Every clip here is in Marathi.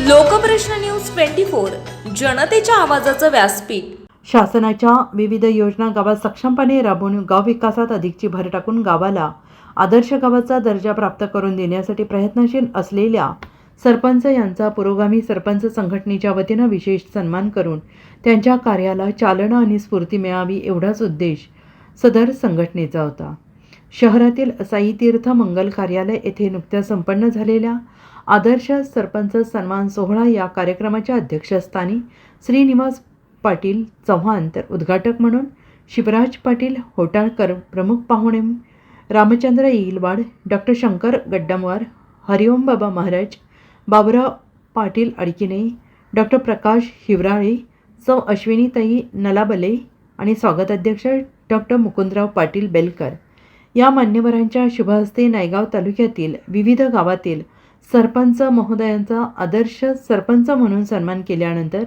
लोकप्रश्न न्यूज ट्वेंटी फोर जनतेच्या आवाजाचं व्यासपीठ. शासनाच्या विविध योजना गावात सक्षमपणे राबवून गाव विकासात अधिकची भर टाकून गावाला आदर्श गावाचा दर्जा प्राप्त करून देण्यासाठी प्रयत्नशील असलेल्या सरपंच यांचा पुरोगामी सरपंच संघटनेच्या वतीनं विशेष सन्मान करून त्यांच्या कार्याला चालना आणि स्फूर्ती मिळावी एवढाच उद्देश सदर संघटनेचा होता. शहरातील साईतीर्थ मंगल कार्यालय येथे नुकत्या संपन्न झालेल्या आदर्श सरपंच सन्मान सोहळा या कार्यक्रमाच्या अध्यक्षस्थानी श्रीनिवास पाटील चव्हाण तर उद्घाटक म्हणून शिवराज पाटील होटाळकर प्रमुख पाहुणे रामचंद्र येईलवाड डॉक्टर शंकर गड्डमवार हरिओम बाबा महाराज बाबुराव पाटील अडकिने डॉक्टर प्रकाश हिवराळे सौ अश्विनीताई नलाबले आणि स्वागताध्यक्ष डॉक्टर मुकुंदराव पाटील बेलकर. या मान्यवरांच्या शुभहस्ते नायगाव तालुक्यातील विविध गावातील सरपंच महोदयांचा आदर्श सरपंच म्हणून सन्मान केल्यानंतर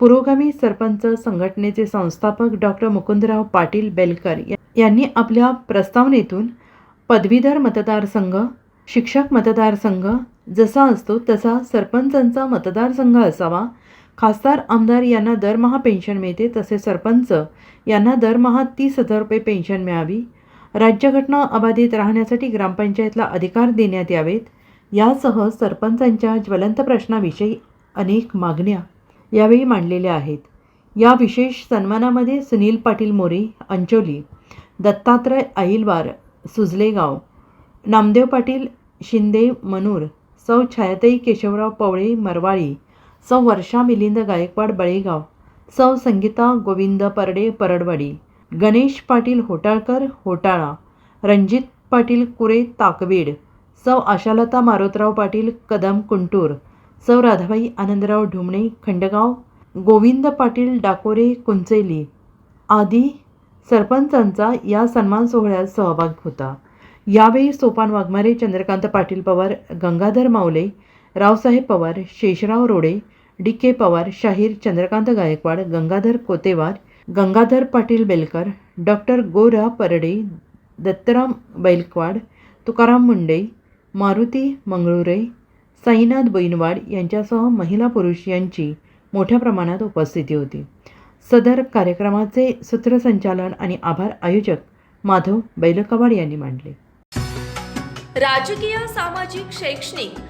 पुरोगामी सरपंच संघटनेचे संस्थापक डॉक्टर मुकुंदराव पाटील बेलकर यांनी आपल्या प्रस्तावनेतून पदवीधर मतदारसंघ शिक्षक मतदारसंघ जसा असतो तसा सरपंचांचा मतदारसंघ असावा. खासदार आमदार यांना दरमहा पेन्शन मिळते तसे सरपंच यांना दरमहा तीस हजार रुपये पेन्शन मिळावी. राज्यघटना अबाधित राहण्यासाठी ग्रामपंचायतला अधिकार देण्यात यावेत. यासह सरपंचांच्या ज्वलंत प्रश्नाविषयी अनेक मागण्या यावेळी मांडलेल्या आहेत. या विशेष सन्मानामध्ये सुनील पाटील मोरे अंचोली दत्तात्रय आईलवार सुजलेगाव नामदेव पाटील शिंदे मनूर सौ छायाताई केशवराव पवळे मरवाळी सौ वर्षा मिलिंद गायकवाड बळेगाव सौ संगीता गोविंद परडे परडवाडी गणेश पाटील होटाळकर होटाळा. रणजित पाटील कुरे ताकवेड. सौ आशालता मारोतराव पाटील कदम कुंटूर. सौ राधाबाई आनंदराव ढुमणे खंडगाव. गोविंद पाटील डाकोरे कुंचेली. आदी सरपंचांचा या सन्मान सोहळ्यात सहभाग होता. यावेळी सोपान वाघमारे चंद्रकांत पाटील पवार गंगाधर मावले रावसाहेब पवार शेषराव रोडे डी के पवार शाहीर चंद्रकांत गायकवाड गंगाधर कोतेवार गंगाधर पाटील बेलकर डॉक्टर गोरा परडे दत्तराम बैलकवाड तुकाराम मुंडे मारुती मंगळुरे साईनाथ बैनवाड यांच्यासह महिला पुरुष यांची मोठ्या प्रमाणात उपस्थिती होती. सदर कार्यक्रमाचे सूत्रसंचालन आणि आभार आयोजक माधव बैलकवाड यांनी मांडले. राजकीय सामाजिक शैक्षणिक